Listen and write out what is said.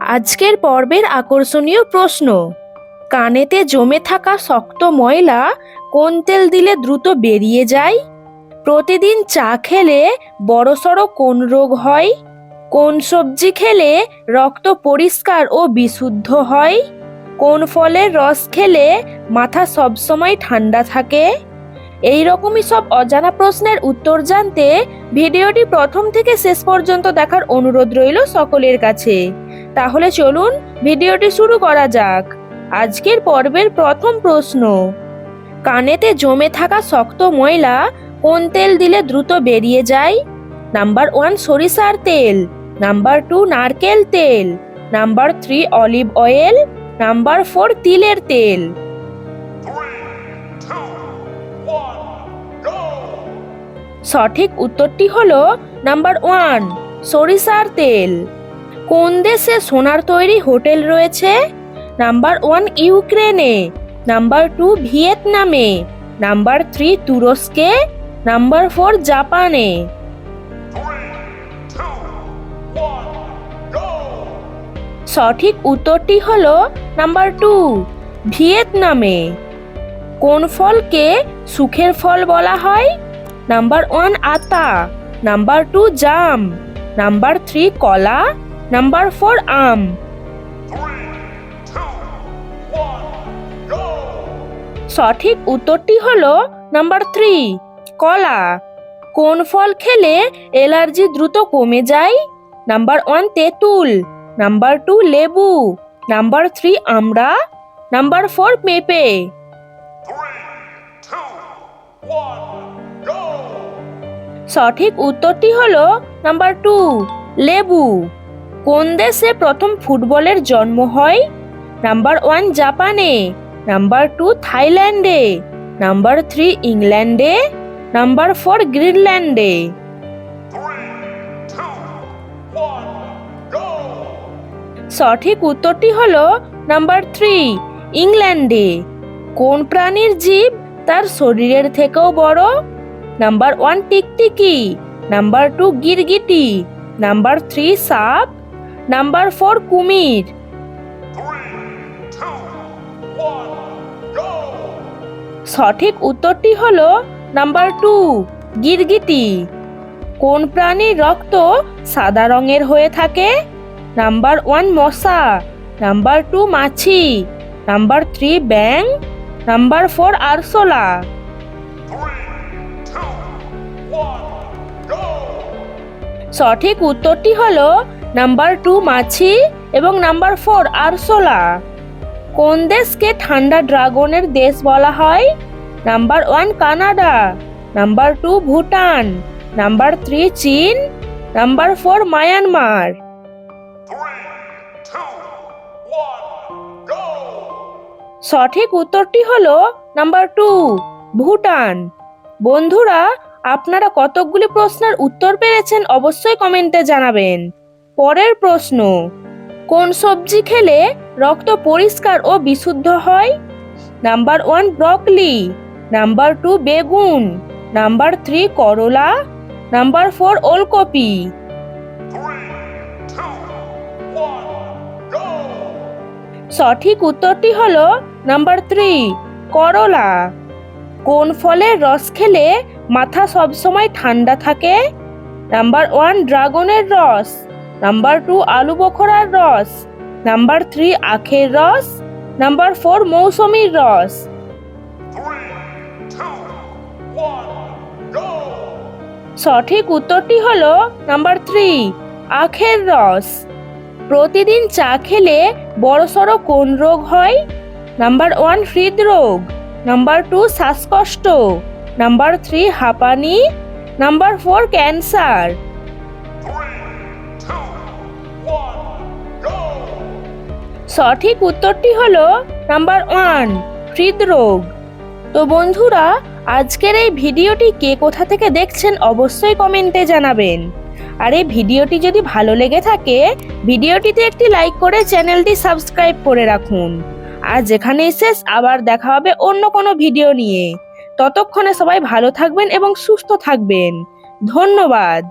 আজকের পর্বের আকর্ষণীয় প্রশ্ন। কানেতে জমে থাকা শক্ত ময়লা কোন তেল দিলে দ্রুত বেরিয়ে যায়? প্রতিদিন চা খেলে বড়সড় কোন রোগ হয়? কোন সবজি খেলে রক্ত পরিষ্কার ও বিশুদ্ধ হয়? কোন ফলের রস খেলে মাথা সবসময় ঠান্ডা থাকে? এই রকমই সব অজানা প্রশ্নের উত্তর জানতে ভিডিওটি প্রথম থেকে শেষ পর্যন্ত দেখার অনুরোধ রইল সকলের কাছে। তাহলে চলুন ভিডিওটি শুরু করা যাক। আজকের পর্বের প্রথম প্রশ্ন। কানেতে জমে থাকা শক্ত ময়লা কোন তেল দিলে দ্রুত বেরিয়ে যায়? নাম্বার ওয়ান সরিষার তেল, নাম্বার টু নারকেল তেল, number three olive oil, number four তিলের তেল! সঠিক উত্তরটি হলো নাম্বার ওয়ান সরিষার তেল। কোন দেশে সোনার তৈরি হোটেল রয়েছে? নাম্বার ওয়ান ইউক্রেনে, নাম্বার টু ভিয়েতনামে, নাম্বার থ্রি তুরস্কে, নাম্বার ফোর জাপানে! সঠিক উত্তরটি হল নাম্বার টু, ভিয়েতনামে। কোন ফলকে সুখের ফল বলা হয়? নাম্বার ওয়ান আতা, নাম্বার টু জাম, নাম্বার থ্রি কলা নাম্বার ফোর আম! সঠিক উত্তরটি হলো নাম্বার থ্রি কলা। কোন ফল খেলে এলার্জি দ্রুত কমে যায়? নাম্বার ওয়ান তেঁতুল। নাম্বার টু লেবু। নাম্বার থ্রি আমড়া নাম্বার ফোর পেঁপে! সঠিক উত্তরটি হলো নাম্বার টু লেবু। কোন দেশে প্রথম ফুটবলের জন্ম হয়? নাম্বার ওয়ান জাপানে, নাম্বার টু থাইল্যান্ডে, নাম্বার থ্রি ইংল্যান্ডে, নাম্বার ফোর গ্রিনল্যান্ডে! সঠিক উত্তরটি হল নাম্বার থ্রি ইংল্যান্ডে। কোন প্রাণীর জীব তার শরীরের থেকেও বড়? নাম্বার ওয়ান টিকটিকি, নাম্বার টু গিরগিটি, নাম্বার থ্রি সাপ নাম্বার ফোর, কুমির! সঠিক উত্তরটি হল নাম্বার টু, গিরগিটি। কোন প্রাণীর রক্ত সাদা রঙের হয়ে থাকে? নাম্বার ওয়ান, মশা। নাম্বার টু, মাছি। নাম্বার থ্রি ব্যাং নাম্বার ফোর, আরশোলা! সঠিক উত্তরটি হলো নাম্বার টু মাছি এবং নাম্বার ফোর আরশোলা কোন দেশকে ঠান্ডা ড্রাগনের দেশ বলা হয়? Number one Canada, number two Bhutan, number three চীন, নাম্বার ফোর মায়ানমার! সঠিক উত্তরটি হলো নাম্বার টু, ভুটান। বন্ধুরা, আপনারা কতকগুলি প্রশ্নের উত্তর পেরেছেন অবশ্যই কমেন্টে জানাবেন। পরের প্রশ্ন, কোন সবজি খেলে রক্ত পরিষ্কার ও বিশুদ্ধ হয়? Number one broccoli, number two বেগুন, নাম্বার থ্রি করলা, নাম্বার ফোর ওলকপি! সঠিক উত্তরটি হলো নাম্বার থ্রি করলা। কোন ফলের রস খেলে মাথা সবসময় ঠান্ডা থাকে? নাম্বার ওয়ান ড্রাগনের রস নাম্বার টু আলু বখরার রস। নাম্বার থ্রি আখের রস। নাম্বার ফোর মৌসুমীর রস! সঠিক উত্তরটি হলো নাম্বার থ্রি আখের রস। প্রতিদিন চা খেলে বড়সড় কোন রোগ হয়? নাম্বার ওয়ান হৃদরোগ। নাম্বার টু শ্বাসকষ্ট। নাম্বার থ্রি হাঁপানি। Number four cancer. সঠিক উত্তরটি হলো নাম্বার ওয়ান, হৃদরোগ। তো বন্ধুরা, আজকের এই ভিডিওটি কে কোথা থেকে দেখছেন অবশ্যই কমেন্টে জানাবেন। আর এই ভিডিওটি যদি ভালো লেগে থাকে, ভিডিওটিতে একটি লাইক করে চ্যানেলটি সাবস্ক্রাইব করে রাখুন। আর যেখানেই শেষ, আবার দেখা হবে অন্য কোনো ভিডিও নিয়ে। ততক্ষণে সবাই ভালো থাকবেন এবং সুস্থ থাকবেন। ধন্যবাদ।